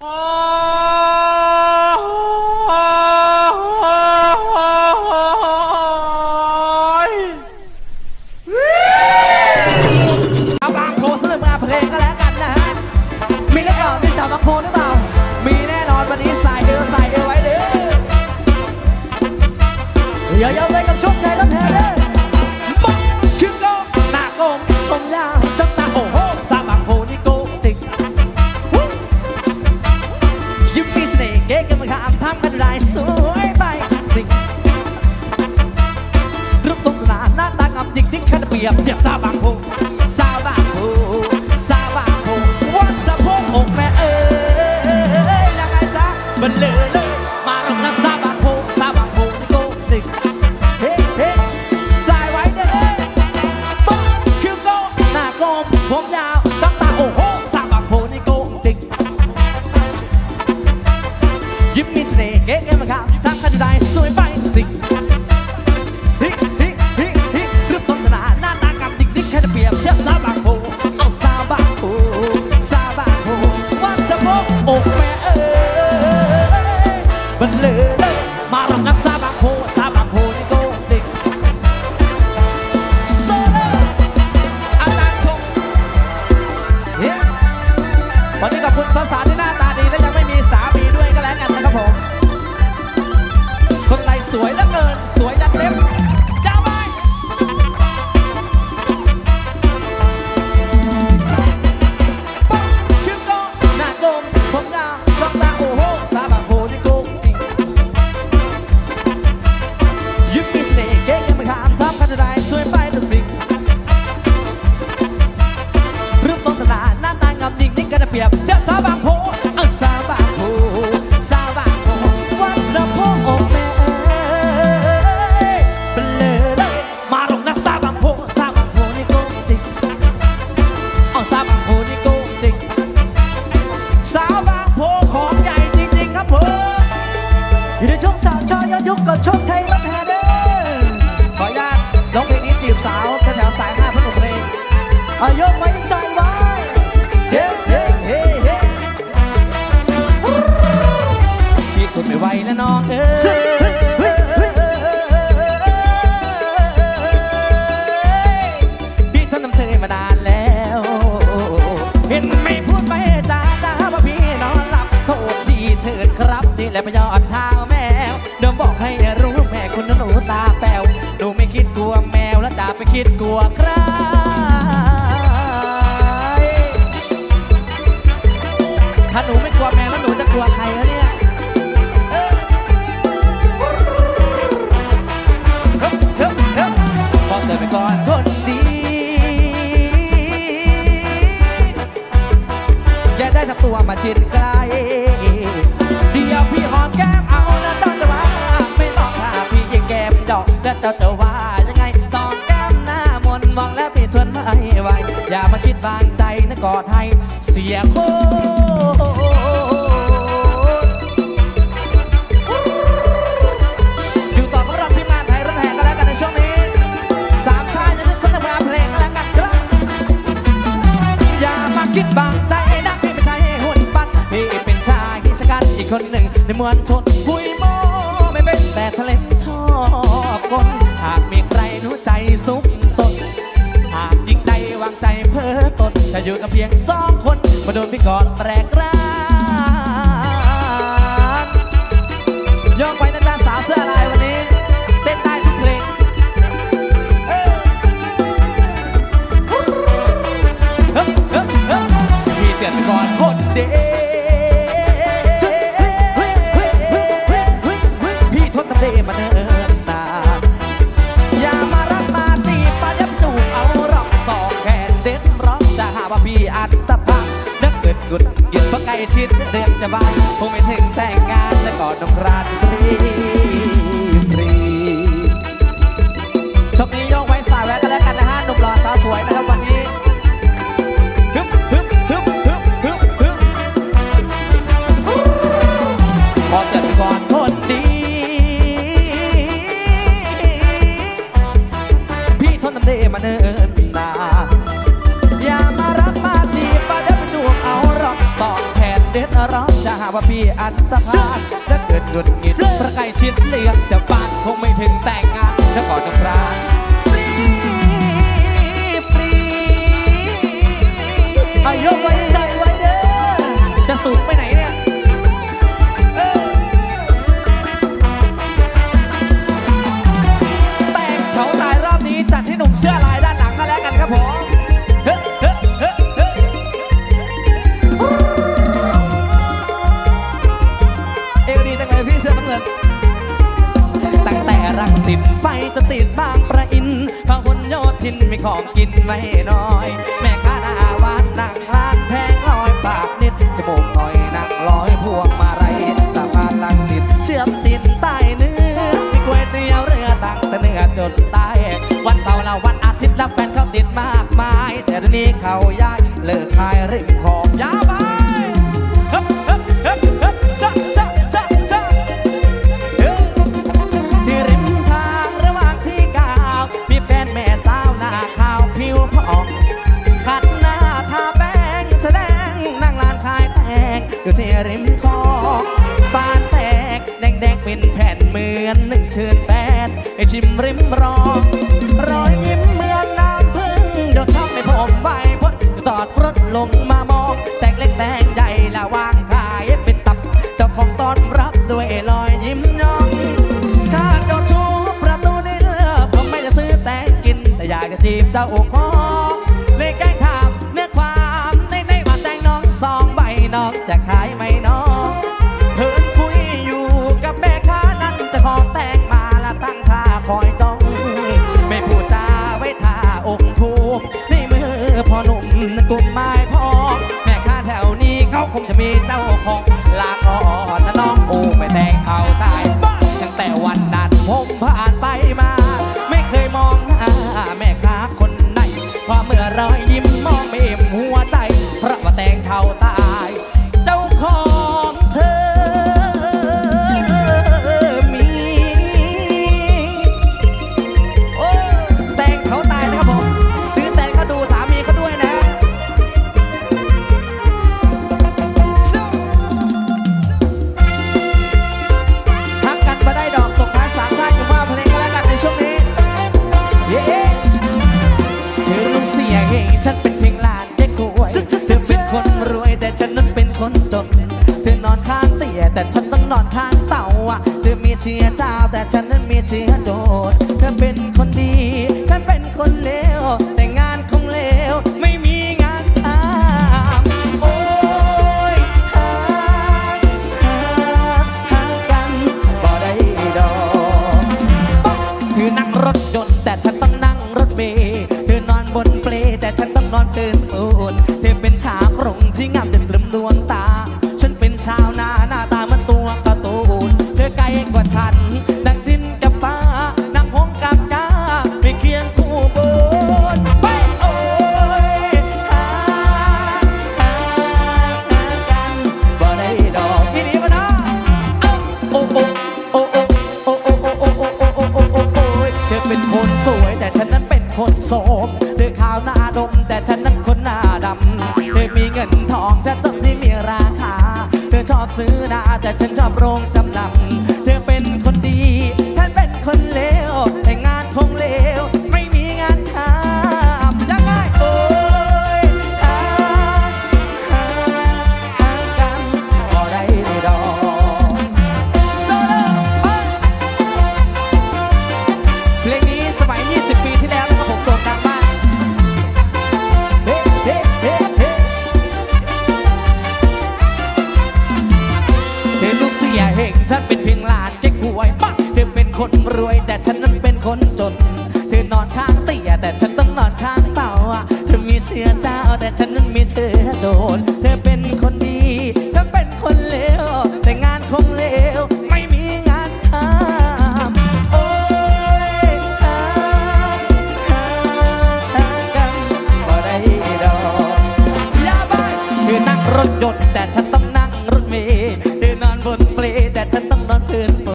เอาบางโพสต์มาเพลงก็แล้วกันนะฮะ มีหรือเปล่ามีสาวบางโพหรือเปล่า มีแน่นอนวันนี้ใส่เอวใส่เอวไว้เด้ออย่าอย่าไปกับช่วงไทยรถแห่เด้อ วันนี้ขอบคุณสาวาวแถวๆสายห้าเพื่อหนุ่มเพลงเอายกไว้ใส่ไว้เจ๊เจ๊เฮ้เฮ้พี่ทนไม่ไหวแล้วน้องเอ้ยพี่ทนน้ำเชยมานานแล้ว เห็นไม่พูดไม่จาจ้าว่าพี่นอนหลับโทษทีเถิดครับนี่แหละพยอดทางแม คิดกลัวใครถ้าหนูไม่กลัวแมวแล้วหนูจะกลัวใครวะเนี่ยเอ้ยเฮ้ยเฮ้ยเฮ้ยพอเตือนไปก่อนคนดี อย่าได้ทำตัวมาชิดไกล เดี๋ยวพี่หอมแก้มเอาแล้วเจ้าจะว่า ไม่ต้องพาพี่ยิงแก้มดอกแล้วเจ้าจะว่า มาคิดบางใจนะกอดให้เสียโคตรอยู่ต่อกับเราทีมงานไทยรถแห่งกันแล้วกันในช่วงนี้สามชายจะได้สนุกมาเพลงกันแล้วกันครับอย่ามาคิดบางใจนะพี่ไม่ใช่หุ่นปั้นพี่เป็นชายชะกันอีกคนหนึ่งในมวลชนคุ อตนจะอยู่กับเพียงสองคนมาโดนพี่กอดแปรกร้านยกไปนะจ๊ะสาวเสื้อลาย เดเพราะใกล้ชิดเดือนจะบานคงไม่ถึงแต่งงานและกอดนงกรานต์ฟรีฟรีช่วงนี้โยกไว้สายแวะกันแล้วกันนะฮะหนุ่มหล่อสาวสวยนะครับวันนี้ฮึบฮึบฮึบฮึบฮึบฮึบขอเตือนไปก่อนคนดีพี่ทนทำเดมาเนิ่น จะหาว่าพี่อันตรายถ้าเกิดหนุดหงิดประไก่ชิดเลี้ยงจะบานคงไม่ถึงแต่งงานถ้าก่อนน้ำปลาน ของกินไม่น้อย แม่ค้าหน้าวานนั่งร้านแพงลอยปากนิดจมูกหน่อยนั่งลอยพวงมาลัยสะพานลังสิตเชื่อมติดใต้เนื้อมีก๋วยเตี๋ยวเรือตั้งแต่เนื้อจนใต้วันเสาร์และวันอาทิตย์และแฟนเขาติดมากมายแต่เดี๋ยวนี้เขาย้ายเลิกขายริมของยาวไป ชิมริมรองรอยยิ้มเหมือนน้ำพึ่งหยดทำให้ผมไหวพ้นตอดรถลงมามองแตกเล็กแตกใหญ่ละวางขายเป็นตับ เจ้าของต้อนรับด้วยรอยยิ้มน้องชาติเจ้าชู้ประตูนี่เลือกผมไม่จะซื้อแต่กิน แต่อยากจะจีบเจ้าอกของเลยแกล้งถามเนื้อความในในว่าแต่งน้องสองใบน้องจะขา ฉันเป็นเพียงหลานแค่กล้วยเธอเป็นคนรวยแต่ฉันนั้นเป็นคนจน เธอนอนข้างเตียแต่ฉันต้องนอนข้างเต่าอะเธอมีเชื้อเจ้าแต่ฉันนั้นมีเชื้อโดดเธอเป็นคนดี ฉันเป็นคนเลวแต่งาน ซื้อนาแต่ฉัน เต่าอะเธอมีเชื้อเจ้าแต่ฉันนั้นมีเชื้อโจร